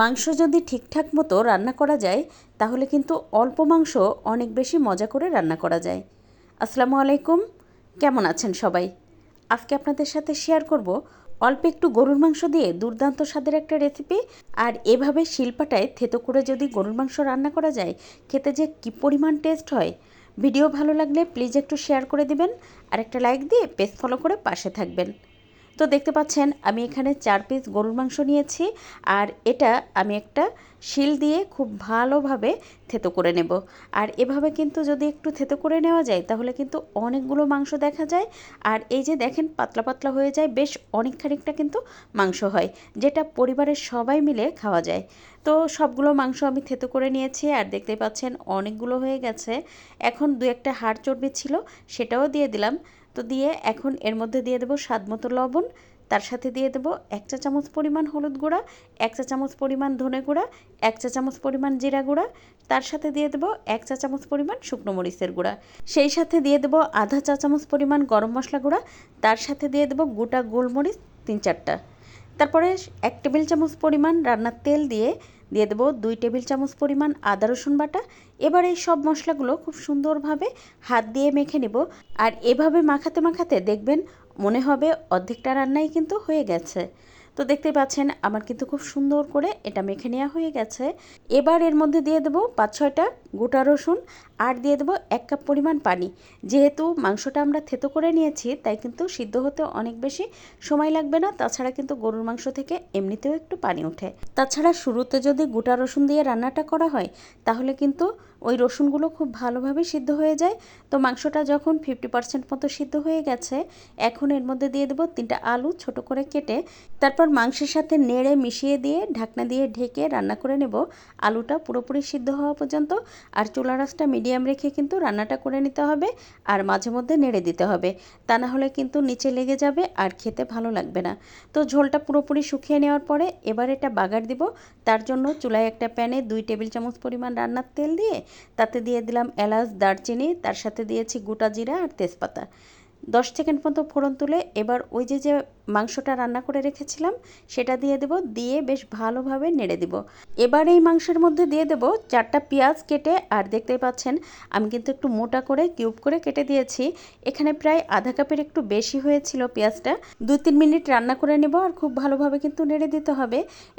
মাংস যদি ঠিকঠাক মতো রান্না করা যায়, তাহলে কিন্তু অল্প মাংস অনেক বেশি মজা করে রান্না করা যায়। আসসালামু আলাইকুম। কেমন আছেন সবাই? আজকে আপনাদের সাথে শেয়ার করব অল্প একটু গরুর মাংস দিয়ে দুর্দান্ত স্বাদের একটা রেসিপি, আর এভাবে শিল্পাটায় থেতো করে যদি গরুর মাংস রান্না করা যায়, খেতে যে কী পরিমাণ টেস্ট হয়। ভিডিও ভালো লাগলে প্লিজ একটু শেয়ার করে দিবেন, আর একটা লাইক দিয়ে পেজ ফলো করে পাশে থাকবেন। তো দেখতে পাচ্ছেন, আমি এখানে চার পিস গরুর মাংস নিয়েছি, আর এটা আমি একটা শিল দিয়ে খুব ভালোভাবে থেতো করে নেব। আর এভাবে কিন্তু যদি একটু থেতো করে নেওয়া যায়, তাহলে কিন্তু অনেকগুলো মাংস দেখা যায়। আর এই যে দেখেন, পাতলা পাতলা হয়ে যায়, বেশ অনেক খানিকটা কিন্তু মাংস হয়, যেটা পরিবারের সবাই মিলে খাওয়া যায়। তো সবগুলো মাংস আমি থেতো করে নিয়েছি, আর দেখতে পাচ্ছেন, অনেকগুলো হয়ে গেছে। এখন দু একটা হাড় চর্বি ছিল, সেটাও দিয়ে দিলাম। তো দিয়ে এখন এর মধ্যে দিয়ে দেবো স্বাদ মতো লবণ, তার সাথে দিয়ে দেবো এক চা চামচ পরিমাণ হলুদ গুঁড়া, এক চা চামচ পরিমাণ ধনে গুঁড়া, এক চা চামচ পরিমাণ জিরা গুঁড়া, তার সাথে দিয়ে দেবো এক চা চামচ পরিমাণ শুকনো মরিচের গুঁড়া। সেই সাথে দিয়ে দেবো আধা চা চামচ পরিমাণ গরম মশলা গুঁড়া, তার সাথে দিয়ে দেবো গোটা গোলমরিচ তিন চারটা। তারপরে এক টেবিল চামচ পরিমাণ রান্নার তেল দিয়ে দিয়ে দেবো দুই টেবিল চামচ পরিমাণ আদা, রসুন বাটা। এবার এই সব মশলাগুলো খুব সুন্দরভাবে হাত দিয়ে মেখে নেব। আর এভাবে মাখাতে মাখাতে দেখবেন মনে হবে অর্ধেকটা রান্নাই কিন্তু হয়ে গেছে। তো দেখতে পাচ্ছেন, আমার কিন্তু খুব সুন্দর করে এটা মেখে নেওয়া হয়ে গেছে। এবার এর মধ্যে দিয়ে দেবো পাঁচ, ছয়টা গোটা রসুন আর দিয়ে দেবো এক কাপ পরিমাণ পানি। যেহেতু মাংসটা আমরা থেতো করে নিয়েছি, তাই কিন্তু সিদ্ধ হতে অনেক বেশি সময় লাগবে না। তাছাড়া কিন্তু গরুর মাংস থেকে এমনিতেও একটু পানি ওঠে। তাছাড়া শুরুতে যদি গোটা রসুন দিয়ে রান্নাটা করা হয়, তাহলে কিন্তু ওই রসুনগুলো খুব ভালোভাবে সিদ্ধ হয়ে যায়। তো মাংসটা যখন ফিফটি পার্সেন্ট মতো সিদ্ধ হয়ে গেছে, এখন এর মধ্যে দিয়ে দেবো তিনটা আলু ছোট করে কেটে, তারপর মাংসের সাথে নেড়ে মিশিয়ে দিয়ে ঢাকনা দিয়ে ঢেকে রান্না করে নেব। আলুটা পুরোপুরি সিদ্ধ হওয়া পর্যন্ত, আর চুলা রাসটা মিডিয়াম রেখে কিন্তু রান্নাটা করে নিতে হবে, আর মাঝে মধ্যে নেড়ে দিতে হবে। তা না হলে কিন্তু নিচে লেগে যাবে আর খেতে ভালো লাগবে না। তো ঝোলটা পুরোপুরি শুকিয়ে নেওয়ার পরে এবার এটা বাগার দিব। তার জন্য চুলায় একটা প্যানে দুই টেবিল চামচ পরিমাণ রান্নার তেল দিয়ে তাতে দিয়ে দিলাম এলাচ দারচিনি তার সাথে দিয়েছি গোটা জিরা আর তেজপাতা। দশ সেকেন্ড মতো ফোড়ন তুলে এবার ওই যে যে মাংসটা রান্না করে রেখেছিলাম, সেটা দিয়ে দেব, দিয়ে বেশ ভালোভাবে নেড়ে দিব। এবার এই মাংসের মধ্যে দিয়ে দেব চারটা পেঁয়াজ কেটে, আর দেখতে পাচ্ছেন আমি কিন্তু একটু মোটা করে, কিউব করে কেটে দিয়েছি। এখানে প্রায় আধা কাপের একটু বেশি হয়েছিল পেঁয়াজটা। দু তিন মিনিট রান্না করে নেব, আর খুব ভালোভাবে কিন্তু নেড়ে দিতে হবে।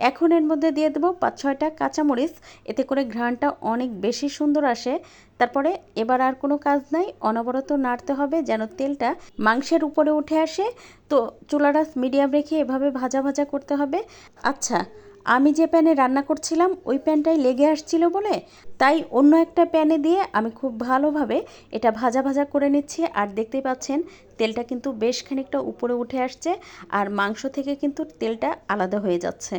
এখন এর মধ্যে দিয়ে দেবো পাঁচ ছয়টা কাঁচামরিচ, এতে করে ঘ্রাণটা অনেক বেশি সুন্দর আসে। তারপরে এবার আর কোনো কাজ নাই, অনবরত নাড়তে হবে যেন তেলটা মাংসের উপরে উঠে আসে। তো চুলাটা মিডিয়াম রেখে এভাবে ভাজা ভাজা করতে হবে। আচ্ছা আমি যে প্যানে রান্না করছিলাম, ওই প্যানটাই লেগে আসছিল বলে? তাই অন্য একটা প্যানে দিয়ে আমি খুব ভালোভাবে এটা ভাজা ভাজা করে নিচ্ছি। আর দেখতেই পাচ্ছেন তেলটা কিন্তু বেশ খানিকটা উপরে উঠে আসছে আর মাংস থেকে কিন্তু তেলটা আলাদা হয়ে যাচ্ছে।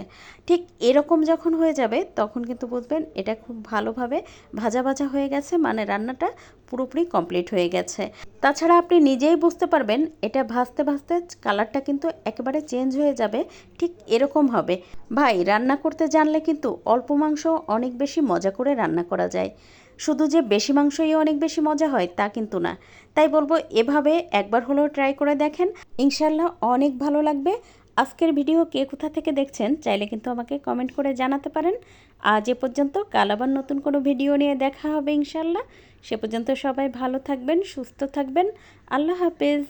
ঠিক এরকম যখন হয়ে যাবে, তখন কিন্তু বুঝবেন এটা খুব ভালোভাবে ভাজা ভাজা হয়ে গেছে মানে রান্নাটা পুরোপুরি কমপ্লিট হয়ে গেছে। তাছাড়া আপনি নিজেই বুঝতে পারবেন, এটা ভাজতে ভাজতে কালারটা কিন্তু একেবারে চেঞ্জ হয়ে যাবে, ঠিক এরকম হবে। ভাই, রান্না করতে জানলে কিন্তু অল্প মাংস অনেক বেশি মজা করে রান্না করা যায়। শুধু যে বেশি মাংসই অনেক বেশি মজা হয় তা কিন্তু না। তাই বলব, এভাবে একবার হলেও ট্রাই করে দেখেন। ইনশাল্লাহ অনেক ভালো লাগবে। আজকের ভিডিও কে কোথা থেকে দেখছেন চাইলে কিন্তু আমাকে কমেন্ট করে জানাতে পারেন। আজ এ পর্যন্ত কাল আবার নতুন কোনো ভিডিও নিয়ে দেখা হবে ইনশাল্লাহ সে পর্যন্ত সবাই ভালো থাকবেন, সুস্থ থাকবেন। আল্লাহ হাফেজ।